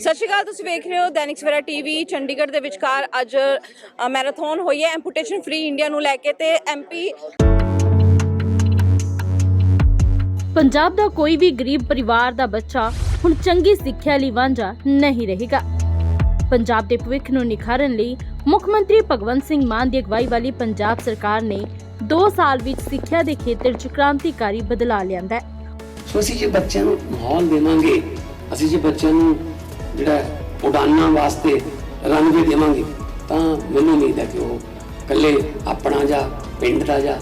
ਸ਼੍ਰੀ ਅਕਾਲ ਤੁਸੀਂ ਵੇਖ ਰਹੇ ਹੋ ਦੈਨਿਕ ਸਵੇਰਾ ਟੀਵੀ ਚੰਡੀਗੜ੍ਹ ਦੇ ਵਿਚਕਾਰ ਅੱਜ ਮੈਰਾਥਨ ਹੋਈ ਹੈ ਐਂਪੂਟੇਸ਼ਨ ਫ੍ਰੀ ਇੰਡੀਆ ਨੂੰ ਲੈ ਕੇ ਤੇ ਐਮਪੀ ਪੰਜਾਬ ਦਾ ਕੋਈ ਵੀ ਗਰੀਬ ਪਰਿਵਾਰ ਦਾ ਬੱਚਾ ਹੁਣ ਚੰਗੀ ਸਿੱਖਿਆ ਲਈ ਵਾਂਝਾ ਨਹੀਂ ਰਹੇਗਾ। ਪੰਜਾਬ ਦੇ ਭਵਿੱਖ ਨੂੰ ਨਿਖਾਰਨ ਲਈ ਮੁੱਖ ਮੰਤਰੀ ਭਗਵੰਤ ਸਿੰਘ ਮਾਨ ਦੀ ਅਗਵਾਈ ਵਾਲੀ ਪੰਜਾਬ ਸਰਕਾਰ ਨੇ 2 ਸਾਲ ਵਿੱਚ ਸਿੱਖਿਆ ਦੇ ਖੇਤਰ 'ਚ ਕ੍ਰਾਂਤੀਕਾਰੀ ਬਦਲਾਅ ਲਿਆਂਦਾ ਹੈ। ਸੋ ਅਸੀਂ ਜੇ ਬੱਚਿਆਂ ਨੂੰ ਮਾਹੌਲ ਦੇਵਾਂਗੇ ਅਸੀਂ ਜੇ ਬੱਚਿਆਂ ਨੂੰ ਜਿਹੜਾ ਉਡਾਨਾਂ ਵਾਸਤੇ ਰਨਵੇ ਦੇਵਾਂਗੇ, ਤਾਂ ਮੈਨੂੰ ਉਮੀਦ ਹੈ ਕਿ ਉਹ ਇਕੱਲੇ ਆਪਣਾ ਜਾਂ ਪਿੰਡ ਦਾ ਜਾਂ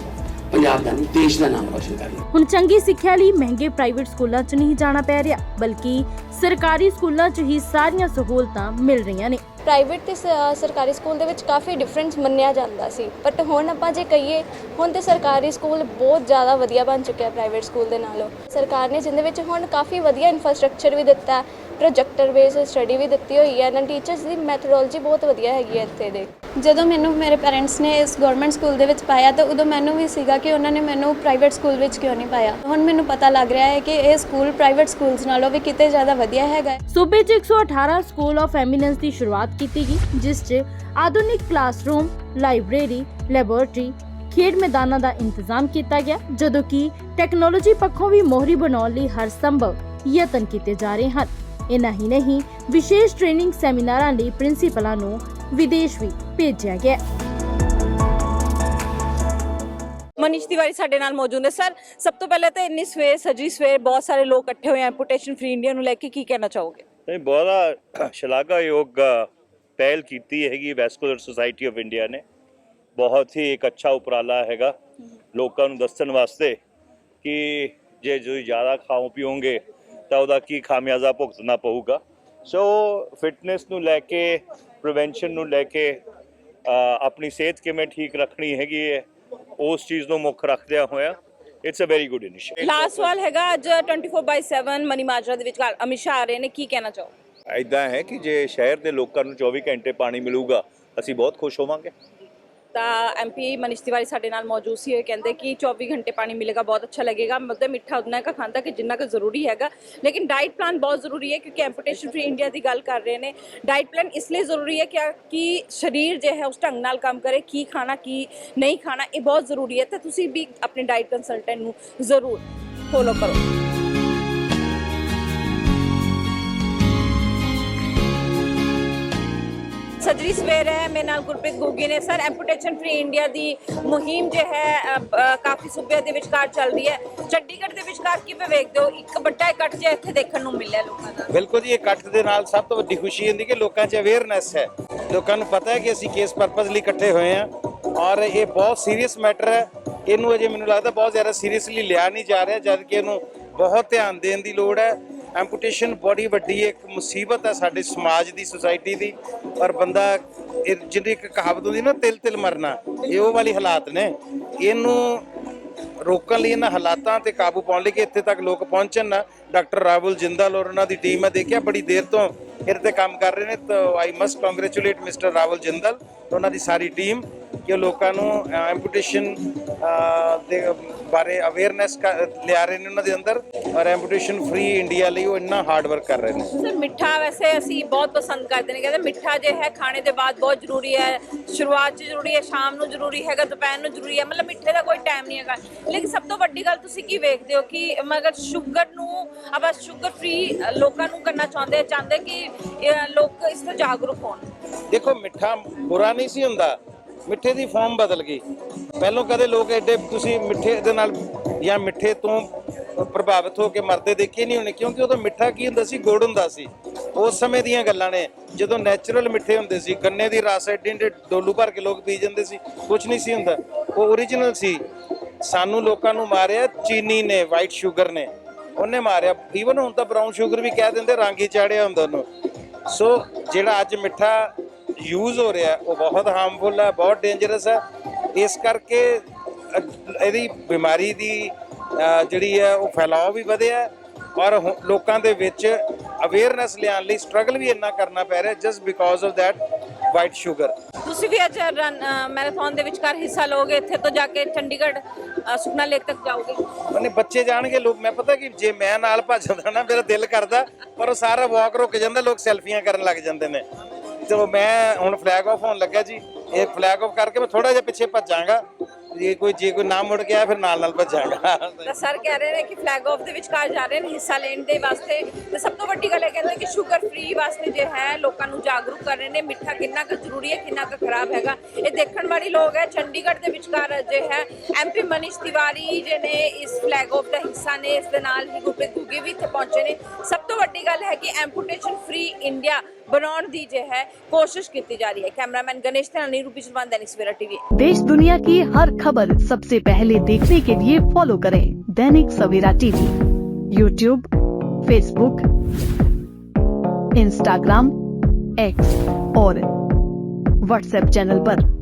ਪੰਜਾਬ ਦਾ ਨਹੀਂ, ਦੇਸ਼ ਦਾ ਨਾਮ ਰੋਸ਼ਨ ਕਰਨਗੇ। ਹੁਣ ਚੰਗੀ ਸਿੱਖਿਆ ਲਈ ਮਹਿੰਗੇ ਪ੍ਰਾਈਵੇਟ ਸਕੂਲਾਂ 'ਚ ਨਹੀਂ ਜਾਣਾ ਪੈ ਰਿਹਾ, ਬਲਕਿ ਸਰਕਾਰੀ ਸਕੂਲਾਂ 'ਚ ਹੀ ਸਾਰੀਆਂ ਸਹੂਲਤਾਂ ਮਿਲ ਰਹੀਆਂ ਨੇ। ਪ੍ਰਾਈਵੇਟ ਤੇ ਸਰਕਾਰੀ ਸਕੂਲ ਦੇ ਵਿੱਚ ਕਾਫੀ ਡਿਫਰੈਂਸ ਮੰਨਿਆ ਜਾਂਦਾ ਸੀ। ਬਟ ਹੁਣ ਆਪਾਂ ਜੇ ਕਹੀਏ ਹੁਣ ਤੇ ਸਰਕਾਰੀ ਸਕੂਲ ਬਹੁਤ ਜ਼ਿਆਦਾ ਵਧੀਆ ਬਣ ਚੁੱਕਿਆ ਪ੍ਰਾਈਵੇਟ ਸਕੂਲ ਦੇ ਨਾਲੋਂ। ਸਰਕਾਰ ਨੇ ਜਿੰਦੇ ਵਿੱਚ ਹੁਣ ਕਾਫੀ ਵਧੀਆ ਇਨਫਰਾਸਟ੍ਰਕਚਰ ਵੀ ਦਿੱਤਾ ਪ੍ਰੋਜੈਕਟਰ ਬੇਸ ਸਟੱਡੀ ਵੀ ਦਿੱਤੀ ਹੋਈ ਹੈ ਇਹਨਾਂ ਟੀਚਰਸ ਦੀ ਮੈਥਡੋਲੋਜੀ ਬਹੁਤ ਵਧੀਆ ਹੈਗੀ ਹੈ ਇੱਥੇ ਦੇ। ਜਦੋਂ ਮੈਨੂੰ ਮੇਰੇ ਪੈਰੈਂਟਸ ਨੇ ਇਸ ਗਵਰਨਮੈਂਟ ਸਕੂਲ ਦੇ ਵਿੱਚ ਪਾਇਆ ਤਾਂ ਉਦੋਂ ਮੈਨੂੰ ਵੀ ਸੀਗਾ ਕਿ ਉਹਨਾਂ ਨੇ ਮੈਨੂੰ ਪ੍ਰਾਈਵੇਟ ਸਕੂਲ ਵਿੱਚ ਕਿਉਂ ਨਹੀਂ ਪਾਇਆ। ਹੁਣ ਮੈਨੂੰ ਪਤਾ ਲੱਗ ਰਿਹਾ ਹੈ ਕਿ ਇਹ ਸਕੂਲ ਪ੍ਰਾਈਵੇਟ ਸਕੂਲਸ ਨਾਲੋਂ ਵੀ ਕਿਤੇ ਜ਼ਿਆਦਾ ਵਧੀਆ ਹੈਗਾ ਸੂਬੇ 'ਚ 118 ਸਕੂਲ ਆਫ ਐਮੀਨੈਂਸ ਦੀ ਸ਼ੁਰੂਆਤ ਕੀਤੀ ਗਈ ਜਿਸ 'ਚ ਆਧੁਨਿਕ ਕਲਾਸਰੂਮ ਲਾਇਬ੍ਰੇਰੀ ਲੈਬੋਰੇਟਰੀ ਖੇਡ ਮੈਦਾਨਾਂ ਦਾ ਇੰਤਜ਼ਾਮ ਕੀਤਾ ਗਿਆ ਜਦੋਂ ਕਿ ਟੈਕਨੋਲੋਜੀ ਪੱਖੋਂ ਵੀ ਮੋਹਰੀ ਬਣਾਉਣ ਲਈ ਹਰ ਸੰਭਵ ਯਤਨ ਕੀਤੇ ਜਾ ਰਹੇ ਹਨ। ਇਨਾ ਹੀ ਨਹੀਂ ਵਿਸ਼ੇਸ਼ ਟ੍ਰੇਨਿੰਗ ਸੈਮੀਨਾਰਾਂ ਲਈ ਪ੍ਰਿੰਸੀਪਲਾਂ ਨੂੰ ਵਿਦੇਸ਼ ਵੀ ਭੇਜਿਆ ਗਿਆ। ਮਨੀਸ਼ ਤਿਵਾਰੀ ਸਾਡੇ ਨਾਲ ਮੌਜੂਦ ਹੈ ਸਰ ਸਭ ਤੋਂ ਪਹਿਲੇ ਤਾਂ ਇੰਨੀ ਸਵੇਰ ਸਜੀ ਸਵੇਰ ਬਹੁਤ ਸਾਰੇ ਲੋਕ ਇਕੱਠੇ ਹੋਏ ਐਂਪੂਟੇਸ਼ਨ ਫ੍ਰੀ ਇੰਡੀਆ ਨੂੰ ਲੈ ਕੇ ਕੀ ਕਹਿਣਾ ਚਾਹੋਗੇ? ਨਹੀਂ ਬਹੁਤਾ ਸ਼ਲਾਘਾਯੋਗ ਪਹਿਲ ਕੀਤੀ ਹੈਗੀ ਵੈਸਕੂਲਰ ਸੁਸਾਇਟੀ ਆਫ ਇੰਡੀਆ ਨੇ। ਬਹੁਤ ਹੀ ਇੱਕ ਅੱਛਾ ਉਪਰਾਲਾ ਹੈਗਾ ਲੋਕਾਂ ਨੂੰ ਦੱਸਣ ਵਾਸਤੇ ਕਿ ਜੇ ਜੋ ਜ਼ਿਆਦਾ ਖਾਓ ਪੀਓਗੇ ਤਾਂ ਉਹਦਾ ਕੀ ਖਾਮਿਆਜ਼ਾ ਭੁਗਤਣਾ ਪਊਗਾ। ਸੋ ਫਿਟਨੈਸ ਨੂੰ ਲੈ ਕੇ ਪ੍ਰੀਵੈਂਸ਼ਨ ਨੂੰ ਲੈ ਕੇ ਆਪਣੀ ਸਿਹਤ ਕਿਵੇਂ ਠੀਕ ਰੱਖਣੀ ਹੈਗੀ ਹੈ, ਉਸ ਚੀਜ਼ ਨੂੰ ਮੁੱਖ ਰੱਖਦਿਆਂ ਹੋਇਆ it's a very good initiative last ਸਵਾਲ ਹੈਗਾ, ਅੱਜ 24/7 ਮਨੀ ਮਾਜਰਾ ਦੇ ਵਿਚਕਾਰ ਅਮਿਤ ਆ ਰਹੇ ਨੇ, ਕੀ ਕਹਿਣਾ ਚਾਹੋ ਐਦਾਂ ਹੈ ਕਿ ਜੇ ਸ਼ਹਿਰ ਦੇ ਲੋਕਾਂ ਨੂੰ 24 ਘੰਟੇ ਪਾਣੀ ਮਿਲੂਗਾ, ਅਸੀਂ ਬਹੁਤ ਖੁਸ਼ ਹੋਵਾਂਗੇ। ਤਾਂ ਐਮਪੀ ਮਨੀਸ਼ ਤਿਵਾਰੀ ਸਾਡੇ ਨਾਲ ਮੌਜੂਦ ਸੀ ਇਹ ਕਹਿੰਦੇ ਕਿ 24 ਘੰਟੇ ਪਾਣੀ ਮਿਲੇਗਾ, ਬਹੁਤ ਅੱਛਾ ਲੱਗੇਗਾ। ਮਤਲਬ ਮਿੱਠਾ ਉਦਨਾ ਕਾ ਖਾਂਦਾ ਕਿ ਜਿੰਨਾ ਕਾ ਜ਼ਰੂਰੀ ਹੈਗਾ। ਲੇਕਿਨ ਡਾਈਟ ਪਲਾਨ ਬਹੁਤ ਜ਼ਰੂਰੀ ਹੈ, ਕਿਉਂਕਿ ਐਮਪੂਟੇਸ਼ਨ ਫਰੀ ਇੰਡੀਆ ਦੀ ਗੱਲ ਕਰ ਰਹੇ ਨੇ। ਡਾਈਟ ਪਲਾਨ ਇਸ ਲਈ ਜ਼ਰੂਰੀ ਹੈ ਕਿ ਕਿ ਸਰੀਰ ਜੇ ਹੈ ਉਸ ਢੰਗ ਨਾਲ ਕੰਮ ਕਰੇ, ਕੀ ਖਾਣਾ, ਕੀ ਨਹੀਂ ਖਾਣਾ, ਇਹ ਬਹੁਤ ਜ਼ਰੂਰੀ ਹੈ। ਤਾਂ ਤੁਸੀਂ ਵੀ ਆਪਣੇ ਡਾਈਟ ਕੰਸਲਟੈਂਟ ਨੂੰ ਜ਼ਰੂਰ ਫੋਲੋ ਕਰੋ। ਸਜਰੀ ਸਵੇਰ ਹੈ, ਮੇਰੇ ਨਾਲ ਗੁਰਪ੍ਰੀਤ ਗੋਗੀ ਨੇ। ਸਰ ਐਂਪੂਟੇਸ਼ਨ ਫ੍ਰੀ ਇੰਡੀਆ ਦੀ ਮੁਹਿੰਮ ਜੋ ਹੈ ਕਾਫੀ ਸੂਬਿਆਂ ਦੇ ਵਿਚਕਾਰ ਚੱਲ ਹੈ। ਚੰਡੀਗੜ੍ਹ ਦੇ ਵਿਚਕਾਰ ਕਿਵੇਂ ਵੇਖਦੇ ਹੋ? ਇੱਕ ਵੱਡਾ ਇਕੱਠ ਜਿਹਾ ਇੱਥੇ ਦੇਖਣ ਨੂੰ ਮਿਲਿਆ ਲੋਕਾਂ ਦਾ। ਬਿਲਕੁਲ ਜੀ, ਇਕੱਠ ਦੇ ਨਾਲ ਸਭ ਤੋਂ ਵੱਡੀ ਖੁਸ਼ੀ ਹੁੰਦੀ ਕਿ ਲੋਕਾਂ 'ਚ ਅਵੇਅਰਨੈਸ ਹੈ। ਲੋਕਾਂ ਨੂੰ ਪਤਾ ਹੈ ਕਿ ਅਸੀਂ ਕਿਸ ਪਰਪਸ ਲਈ ਇਕੱਠੇ ਹੋਏ ਹਾਂ ਔਰ ਇਹ ਬਹੁਤ ਸੀਰੀਅਸ ਮੈਟਰ ਹੈ। ਇਹਨੂੰ ਅਜੇ ਮੈਨੂੰ ਲੱਗਦਾ ਬਹੁਤ ਜ਼ਿਆਦਾ ਸੀਰੀਅਸਲੀ ਲਿਆ ਨਹੀਂ ਜਾ ਰਿਹਾ ਜਦ ਕਿ ਇਹਨੂੰ ਬਹੁਤ ਧਿਆਨ ਦੇਣ ਦੀ ਲੋੜ ਹੈ। ਐਂਪੂਟੇਸ਼ਨ ਬੜੀ ਵੱਡੀ ਇੱਕ ਮੁਸੀਬਤ ਹੈ ਸਾਡੇ ਸਮਾਜ ਦੀ, ਸੁਸਾਇਟੀ ਦੀ ਔਰ ਬੰਦਾ ਇਹ ਜਿਹੜੀ ਇੱਕ ਕਹਾਵਤ ਹੁੰਦੀ ਨਾ, ਤਿਲ ਤਿਲ ਮਰਨਾ, ਇਹ ਉਹ ਵਾਲੀ ਹਾਲਾਤ ਨੇ। ਇਹਨੂੰ ਰੋਕਣ ਲਈ ਇਹਨਾਂ ਹਾਲਾਤਾਂ ਤੇ ਕਾਬੂ ਪਾਉਣ ਲਈ ਕਿ ਇੱਥੇ ਤੱਕ ਲੋਕ ਪਹੁੰਚਣ ਨਾ। ਡਾਕਟਰ ਰਾਹੁਲ ਜਿੰਦਲ ਔਰ ਉਹਨਾਂ ਦੀ ਟੀਮ ਮੈਂ ਦੇਖਿਆ ਬੜੀ ਦੇਰ ਤੋਂ ਇਹਦੇ ਤੇ ਕੰਮ ਕਰ ਰਹੇ ਨੇ। ਤਾਂ I must congratulate mister Rahul Jindal, ਉਹਨਾਂ ਦੀ ਸਾਰੀ ਟੀਮ। ਕਿ ਉਹ ਲੋਕਾਂ ਨੂੰ ਐਂਪੂਟੇਸ਼ਨ ਦੇ ਬਾਰੇ ਅਵੇਅਰਨੈਸ ਲਿਆ ਰਹੇ ਨੇ ਉਹਨਾਂ ਦੇ ਅੰਦਰ ਔਰ ਐਂਪੂਟੇਸ਼ਨ ਫ੍ਰੀ ਇੰਡੀਆ ਲਈ ਉਹ ਇੰਨਾ ਹਾਰਡ ਵਰਕ ਕਰ ਰਹੇ ਨੇ। ਸਰ ਮਿੱਠਾ ਵੈਸੇ ਅਸੀਂ ਬਹੁਤ ਪਸੰਦ ਕਰਦੇ ਨੇ ਕਹਿੰਦੇ ਮਿੱਠਾ ਜੇ ਹੈ ਖਾਣੇ ਦੇ ਬਾਅਦ ਬਹੁਤ ਜ਼ਰੂਰੀ ਹੈ ਸ਼ੁਰੂਆਤ 'ਚ ਜ਼ਰੂਰੀ ਹੈ ਸ਼ਾਮ ਨੂੰ ਜ਼ਰੂਰੀ ਹੈਗਾ ਦੁਪਹਿਰ ਨੂੰ ਜ਼ਰੂਰੀ ਹੈ ਮਤਲਬ ਮਿੱਠੇ ਦਾ ਕੋਈ ਟਾਈਮ ਨਹੀਂ ਹੈਗਾ। ਲੇਕਿਨ ਸਭ ਤੋਂ ਵੱਡੀ ਗੱਲ ਤੁਸੀਂ ਕੀ ਵੇਖਦੇ ਹੋ ਕਿ ਮਗਰ ਸ਼ੂਗਰ ਨੂੰ ਆਪਾਂ ਸ਼ੂਗਰ ਫ੍ਰੀ ਲੋਕਾਂ ਨੂੰ ਕਰਨਾ ਚਾਹੁੰਦੇ ਚਾਹੁੰਦੇ ਕਿ ਲੋਕ ਇਸ ਤੋਂ ਜਾਗਰੂਕ ਹੋਣ? ਦੇਖੋ ਮਿੱਠਾ ਬੁਰਾ ਨਹੀਂ ਸੀ ਹੁੰਦਾ। ਮਿੱਠੇ ਦੀ ਫਾਰਮ ਬਦਲ ਗਈ। ਪਹਿਲੋਂ ਕਦੇ ਲੋਕ ਐਡੇ ਤੁਸੀਂ ਮਿੱਠੇ ਦੇ ਨਾਲ ਜਾਂ ਮਿੱਠੇ ਤੋਂ ਪ੍ਰਭਾਵਿਤ ਹੋ ਕੇ ਮਰਦੇ ਦੇਖੇ ਨਹੀਂ ਹੋਣੇ, ਕਿਉਂਕਿ ਉਦੋਂ ਮਿੱਠਾ ਕੀ ਹੁੰਦਾ ਸੀ? ਗੁੜ ਹੁੰਦਾ ਸੀ। ਉਸ ਸਮੇਂ ਦੀਆਂ ਗੱਲਾਂ ਨੇ। ਜਦੋਂ ਨੈਚੁਰਲ ਮਿੱਠੇ ਹੁੰਦੇ ਸੀ, ਗੰਨੇ ਦੀ ਰਸ ਐਡੇ ਐਡੇ ਡੋਲੂ ਭਰ ਕੇ ਲੋਕ ਪੀ ਜਾਂਦੇ ਸੀ ਕੁਝ ਨਹੀਂ ਸੀ ਹੁੰਦਾ। ਉਹ ਓਰੀਜਨਲ ਸੀ। ਸਾਨੂੰ ਲੋਕਾਂ ਨੂੰ ਮਾਰਿਆ ਚੀਨੀ ਨੇ ਵਾਈਟ ਸ਼ੂਗਰ ਨੇ। ਉਹਨੇ ਮਾਰਿਆ। ਈਵਨ ਹੁਣ ਤਾਂ ਬ੍ਰਾਊਨ ਸ਼ੂਗਰ ਵੀ ਕਹਿ ਦਿੰਦੇ, ਰੰਗ ਹੀ ਚਾੜਿਆ ਹੁੰਦਾ ਉਹਨੂੰ। ਸੋ ਜਿਹੜਾ ਅੱਜ ਮਿੱਠਾ ਯੂਜ਼ ਹੋ ਰਿਹਾ ਉਹ ਬਹੁਤ ਹਾਰਮਫੁਲ ਹੈ ਬਹੁਤ ਡੇਂਜਰਸ ਹੈ। ਇਸ ਕਰਕੇ ਇਹਦੀ ਬਿਮਾਰੀ ਦੀ ਜਿਹੜੀ ਹੈ ਉਹ ਫੈਲਾਅ ਵੀ ਵਧਿਆ ਔਰ ਲੋਕਾਂ ਦੇ ਵਿੱਚ ਅਵੇਅਰਨੈਸ ਲਿਆਉਣ ਲਈ ਸਟਰਗਲ ਵੀ ਇੰਨਾ ਕਰਨਾ ਪੈ ਰਿਹਾ just because of that white sugar ਤੁਸੀਂ ਵੀ ਅੱਜ ਰਨ ਮੈਰਾਥਨ ਦੇ ਵਿਚਕਾਰ ਹਿੱਸਾ ਲਓਗੇ ਇੱਥੇ ਤੋਂ ਜਾ ਕੇ ਚੰਡੀਗੜ੍ਹ ਸੁਖਨਾ ਲੇਕ ਤੱਕ ਜਾਓਗੇ? ਉਹਨੇ ਬੱਚੇ ਜਾਣਗੇ ਲੋਕ ਮੈਂ ਪਤਾ ਕਿ ਜੇ ਮੈਂ ਨਾਲ ਭੱਜਦਾ ਨਾ ਮੇਰਾ ਦਿਲ ਕਰਦਾ ਪਰ ਉਹ ਸਾਰਾ ਵਾਕ ਰੁਕ ਜਾਂਦਾ ਲੋਕ ਸੈਲਫੀਆਂ ਕਰਨ ਲੱਗ ਜਾਂਦੇ ਨੇ। ਤੇ ਮੈਂ ਹੁਣ ਫਲੈਗ ਆਫ ਹੋਣ ਲੱਗਾ ਜੀ। ਇਹ ਫਲੈਗ ਆਫ ਕਰਕੇ ਮੈਂ ਥੋੜਾ ਜਿਹਾ ਪਿੱਛੇ ਭੱਜਾਂਗਾ। ਜੇ ਕੋਈ ਜੇ ਕੋਈ ਨਾ ਮੁੜ ਕੇ ਆਇਆ, ਫਿਰ ਨਾਲ ਨਾਲ ਭੱਜਾਂਗਾ। ਤਾਂ ਸਰ ਕਹਿ ਰਹੇ ਨੇ ਕਿ ਫਲੈਗ ਆਫ ਦੇ ਵਿਚਕਾਰ ਜਾ ਰਹੇ ਨੇ ਹਿੱਸਾ ਲੈਣ ਦੇ ਵਾਸਤੇ। ਤੇ ਸਭ ਤੋਂ ਵੱਡੀ ਗੱਲ ਇਹ ਕਹਿੰਦੇ ਕਿ ਸ਼ੂਗਰ ਫ੍ਰੀ ਵਾਸਤੇ ਜੇ ਹੈ, ਲੋਕਾਂ ਨੂੰ ਜਾਗਰੂਕ ਕਰ ਰਹੇ ਨੇ, ਮਿੱਠਾ ਕਿੰਨਾ ਕੁ ਜ਼ਰੂਰੀ ਹੈ, ਕਿੰਨਾ ਕੁ ਖਰਾਬ ਹੈਗਾ। ਇਹ ਦੇਖਣ ਵਾਲੀ ਲੋਕ ਹੈ, ਚੰਡੀਗੜ੍ਹ ਦੇ ਵਿਚਕਾਰ ਜੇ ਹੈ ਐਮਪੀ ਮਨੀਸ਼ ਤਿਵਾਰੀ ਜੇ ਨੇ ਇਸ ਫਲੈਗ ਆਫ ਦਾ ਹਿੱਸਾ ਨੇ, ਇਸ ਦੇ ਨਾਲ ਹੀ ਗੁਰਪ੍ਰੀਤ ਗੁੱਗੇ ਵੀ ਇੱਥੇ ਪਹੁੰਚੇ ਨੇ। ਸਭ ਤੋਂ ਵੱਡੀ ਗੱਲ ਹੈ ਕਿ ਐਂਪੂਟੇਸ਼ਨ ਫ੍ਰੀ ਇੰਡੀਆ बनाने की जो है, कोशिश की जा रही है। कैमरामैन गणेश ध्यानी रूपी चलवान दैनिक सवेरा टीवी। देश दुनिया की हर खबर सबसे पहले देखने के लिए फॉलो करें Dainik Savera TV. YouTube Facebook Instagram X और व्हाट्सएप चैनल आरोप